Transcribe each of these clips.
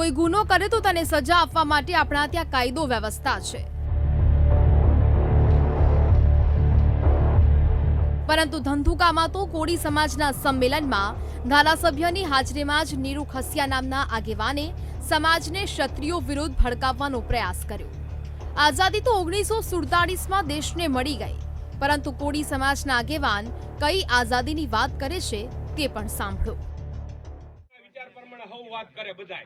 કોઈ ગુનો કરે તો તેને સજા આપવા માટે આપણા ત્યાં કાયદો વ્યવસ્થા છે. પરંતુ ધંધુકામાં તો કોળી સમાજના સંમેલનમાં ધારાસભ્યની હાજરીમાં જ નીરુ ખસિયા નામના આગેવાને સમાજને ક્ષત્રિયો વિરુદ્ધ ભડકાવવાનો પ્રયાસ કર્યો. આઝાદી તો ઓગણીસો સુડતાલીસમાં દેશને મળી ગઈ, પરંતુ કોળી સમાજના આગેવાન કઈ આઝાદીની વાત કરે છે તે પણ સાંભળો. વાત કરે બધા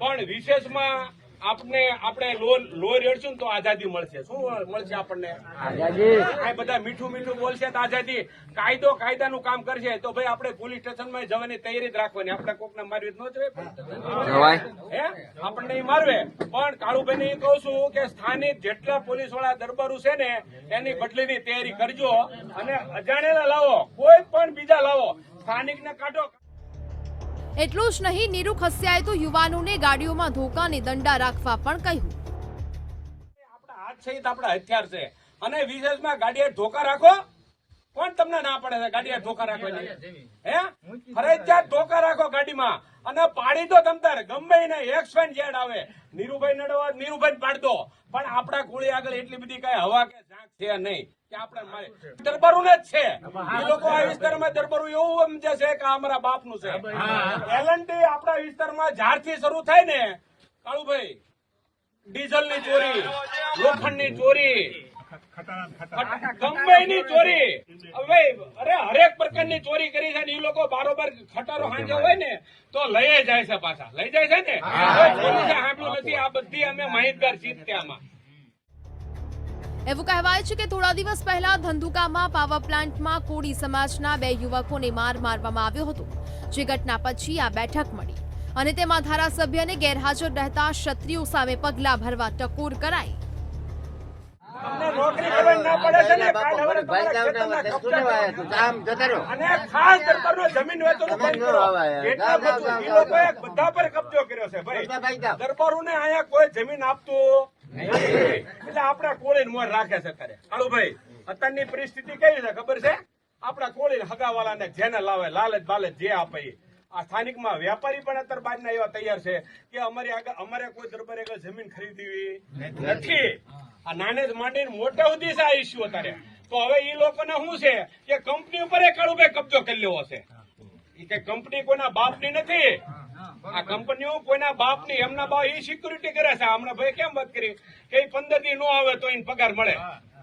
પણ વિશેષમાં આપણે આપણે લો લો રેડશું તો આઝાદી મળશે. શું મળશે આપણને? આઝાદી. બધા મીઠું મીઠું બોલશે તો આઝાદી. કાયદો કાયદાનું કામ કરશે. તો ભાઈ આપણે પોલીસ સ્ટેશનમાં જવાની તૈયારી જ રાખવાની. આપણે કોકને મારવી ન જોઈએ જવાય હે? આપણને મારવે. પણ કાળુભાઈ ને કહું છું કે સ્થાનિક જેટલા પોલીસવાળા દરબારું છે ને એની બદલીની તૈયારી કરજો અને અજાણેલા લાવો. કોઈ પણ બીજા લાવો. સ્થાનિક ને કાઢો. એટલું જ નહીં નીરુ ખસ્યાએ તો યુવાનોને ગાડીઓમાં ધોકા અને દંડા રાખવા પણ કહ્યું. આપણા હાથ સહિત આપણા હથિયાર છે. અને વિશેષમાં ગાડીએ ધોકા રાખો કોણ તમને ના પડે છે ગાડીએ ધોકા રાખો હે? ફરજિયાત ધોકા રાખો ગાડીમાં. અને પાડી દો તમતાર ગમે ને એક્સ જેડ આવે. નીરુભાઈ નડવા નીરુભાઈ પાડ દો. પણ આપણા ગોળી આગળ એટલી બધી કઈ હવા કે ઝાંક છે નહીં. કે આપણે જ છે. એ લોકો આ વિસ્તારમાં દરબારું એવું સમજે છે કે આ અમારા બાપનું છે. એલએનટી આપણા વિસ્તારમાં જ્યારથી શરૂ થાય ને કાળુભાઈ ડીઝલની ચોરી લોખંડની ચોરી ગમે એની ચોરી હવે અરે હરેક પ્રકારની ચોરી કરી છે ને એ લોકો બારોબાર ખટારો હાંજે હોય ને તો લઈ જાય છે પાછા. લઈ જાય છે ને? કોઈ છે સાંભળ્યું નથી. આ બધી અમે માહિતગાર છીએ ત્યાંમાં એવું કહેવાય છે કે થોડા દિવસ પહેલા ધંધુકામાં પાવર પ્લાન્ટમાં કોળી સમાજના બે યુવકોને માર મારવામાં આવ્યો હતો. જે ઘટના પછી આ બેઠક મળી. અને તેમાં ધારાસભ્યને ગેરહાજર રહેતા ક્ષત્રિયો સામે પગલાં ભરવા ટકોર કરાઈ. નોકરી કરવાની ના પડે છે ને કાલ હવે જમીન વેચવાનું બંધ પર કબજો કર્યો છે ભાઈ. અહીંયા કોઈ જમીન આપતું. એટલે આપણા કોળીને મોર રાખે છે અત્યારે. કાળુભાઈ અત્યારની પરિસ્થિતિ કેવી છે ખબર છે? આપણા હગાવાલા ને જેને લાવે, લાલચ બાલચ જે આપે. આ સ્થાનિકમાં વેપારી પણ અત્યારે બાજના એવા તૈયાર છે કે અમારી અમારે કોઈ દરબારે આગળ જમીન ખરીદવી નથી. આ નાને જ માંડીને મોટા સુધી છે આ ઇસ્યુ અત્યારે. તો હવે ઈ લોકોને શું છે કે કંપની ઉપર એ કાળુભાઈ કબજો કરી લેવો છે. કે કંપની કોઈના બાપની નથી. આ કંપનીઓ કોઈના બાપની એમના બાપ એ સિક્યુરિટી કરે છે. હમણાં ભાઈ કેમ વાત કરી? કે પંદર દી નો આવે તો એને પગાર મળે.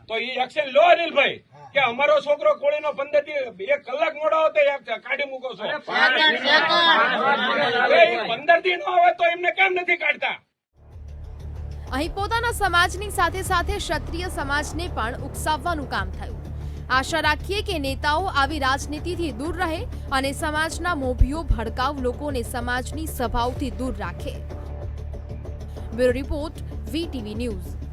તો એ એક્શન લો અનિલભાઈ કે અમારો છોકરો કોળીનો પંદરથી એક કલાક મોડો આવે કાઢી મૂકો છો. પંદર દી નો આવે તો એમને કેમ નથી કાઢતા? અહીં પોતાના સમાજની સાથે સાથે ક્ષત્રિય સમાજને પણ ઉકસાવવાનું કામ થયું. આશા રાખીએ કે નેતાઓ આવી રાજનીતિથી દૂર રહે અને સમાજના મોભીઓ ભડકાઉ લોકોને સમાજની સભાઓથી દૂર રાખે. Bureau report, VTV news.